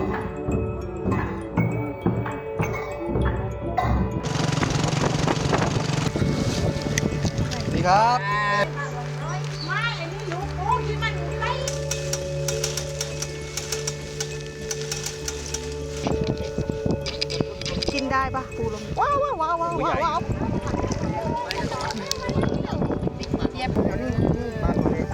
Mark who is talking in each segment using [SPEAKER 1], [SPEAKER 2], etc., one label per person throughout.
[SPEAKER 1] นี่ครับ
[SPEAKER 2] กินได้ปะปูลมว้าวว้าวว้าวว้าวว้าวเย็บนี่ปลาตัวเล็ก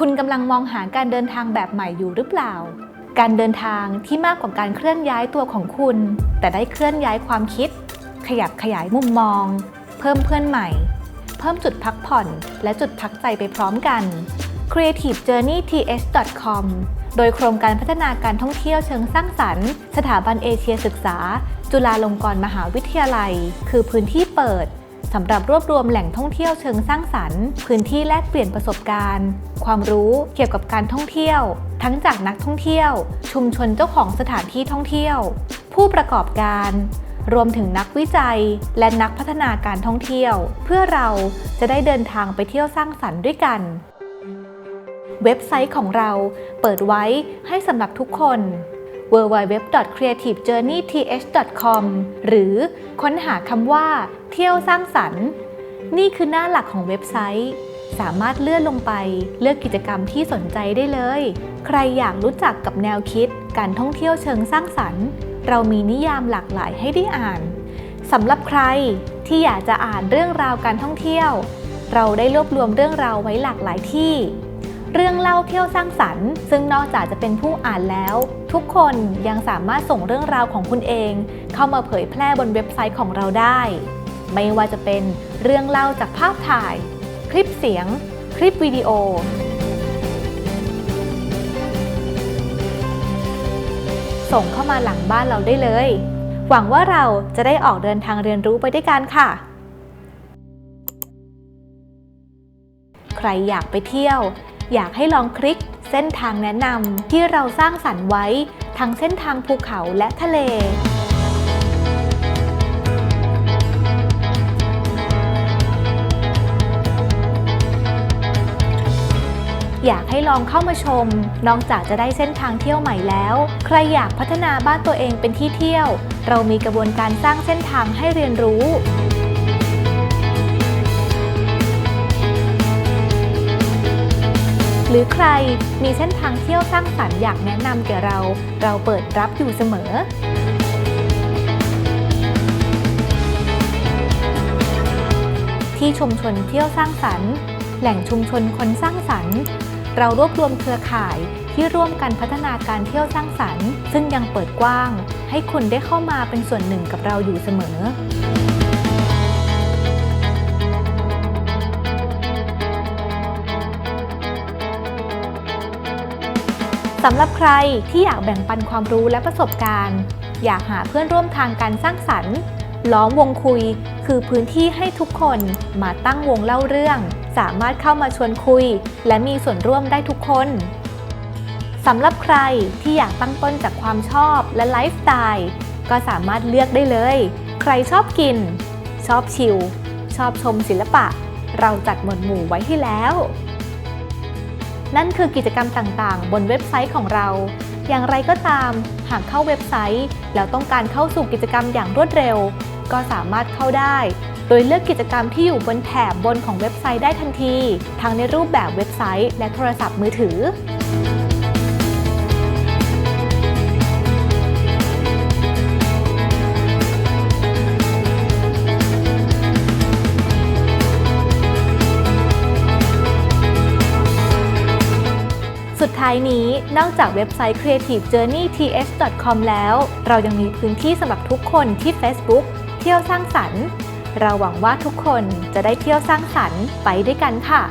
[SPEAKER 3] คุณกำลังมองหาการเดินทางแบบใหม่อยู่หรือเปล่า การเดินทางที่มากกว่าการเคลื่อนย้ายตัวของคุณ แต่ได้เคลื่อนย้ายความคิด ขยับขยายมุมมอง เพิ่มเพื่อนใหม่ เพิ่มจุดพักผ่อน และจุดพักใจไปพร้อมกัน Creative Journey th.com โดยโครงการพัฒนาการท่องเที่ยวเชิงสร้างสรรค์ สถาบันเอเชียศึกษา จุฬาลงกรณ์มหาวิทยาลัย คือพื้นที่เปิด สำหรับรวบรวมแหล่งท่องเที่ยวเชิงสร้างสรรค์ พื้นที่แลกเปลี่ยนประสบการณ์ ความรู้เกี่ยวกับการท่องเที่ยว ทั้งจากนักท่องเที่ยว ชุมชนเจ้าของสถานที่ท่องเที่ยว ผู้ประกอบการ รวมถึงนักวิจัย และนักพัฒนาการท่องเที่ยว เพื่อเราจะได้เดินทางไปเที่ยวสร้างสรรค์ด้วยกัน เว็บไซต์ของเราเปิดไว้ให้สำหรับทุกคน www.creativejourneyth.com หรือค้นหาคำว่า เที่ยวสร้างสรรค์ นี่คือหน้าหลักของเว็บไซต์ สามารถเลื่อนลงไปเลือกกิจกรรมที่สนใจได้เลย ใครอยากรู้จักกับแนวคิด การท่องเที่ยวเชิงสร้างสรรค์ เรามีนิยามหลากหลายให้ได้อ่านสำหรับใครที่อยากจะอ่านเรื่องราวการท่องเที่ยว เราได้รวบรวมเรื่องราวไว้หลากหลายที่ เรื่องเล่าเที่ยวสร้างสรรค์ ซึ่งนอกจากจะเป็นผู้อ่านแล้ว ทุกคนยังสามารถส่งเรื่องราวของคุณเอง เข้ามาเผยแพร่บนเว็บไซต์ของเราได้ ไม่ว่าจะเป็นเรื่องเล่าจากภาพถ่าย คลิปเสียง คลิปวิดีโอส่งเข้ามาหลังบ้านเราได้เลย หวังว่าเราจะได้ออกเดินทางเรียนรู้ไปด้วยกันค่ะ ใครอยากไปเที่ยว อยากให้ลองคลิกเส้นทางแนะนำที่เราสร้างสรรค์ไว้ทั้งเส้นทางภูเขาและทะเลอยากให้ลองเข้ามาชม นอกจากจะได้เส้นทางเที่ยวใหม่แล้ว ใครอยากพัฒนาบ้านตัวเองเป็นที่เที่ยว เรามีกระบวนการสร้างเส้นทางให้เรียนรู้ รือใครมีเส้นทางเที่ยวสร้างสรรค์อยากแนะนำแก่เรา เราเปิดรับอยู่เสมอที่ชุมชนเที่ยวสร้างสรรค์ แหล่งชุมชนคนสร้างสรรค์ เรารวบรวมเครือข่ายที่ร่วมกันพัฒนาการเที่ยวสร้างสรรค์ ซึ่งยังเปิดกว้าง ให้คุณได้เข้ามาเป็นส่วนหนึ่งกับเราอยู่เสมอ สำหรับใครที่อยากแบ่งปันความรู้และประสบการณ์ อยากหาเพื่อนร่วมทางการสร้างสรรค์ล้อมวงคุย คือพื้นที่ให้ทุกคนมาตั้งวงเล่าเรื่อง สามารถเข้ามาชวนคุย และมีส่วนร่วมได้ทุกคนสำหรับใครที่อยากตั้งต้นจากความชอบและไลฟ์สไตล์ก็สามารถเลือกได้เลย ใครชอบกิน ชอบชิลชอบชมศิลปะ เราจัดหมวดหมู่ไว้ให้แล้ว นั่นคือกิจกรรมต่างๆ บนเว็บไซต์ของเรา อย่างไรก็ตาม หากเข้าเว็บไซต์ แล้วต้องการเข้าสู่กิจกรรมอย่างรวดเร็ว ก็สามารถเข้าได้ โดยเลือกกิจกรรมที่อยู่บนแถบบนของเว็บไซต์ได้ทันที ทั้งในรูปแบบเว็บไซต์ และโทรศัพท์มือถือ ท้ายนี้ นอกจากเว็บไซต์ creativejourneyth.com แล้ว เรายังมีพื้นที่สำหรับทุกคนที่ Facebook เที่ยวสร้างสรรค์ เราหวังว่าทุกคนจะได้เที่ยวสร้างสรรค์ไปด้วยกันค่ะ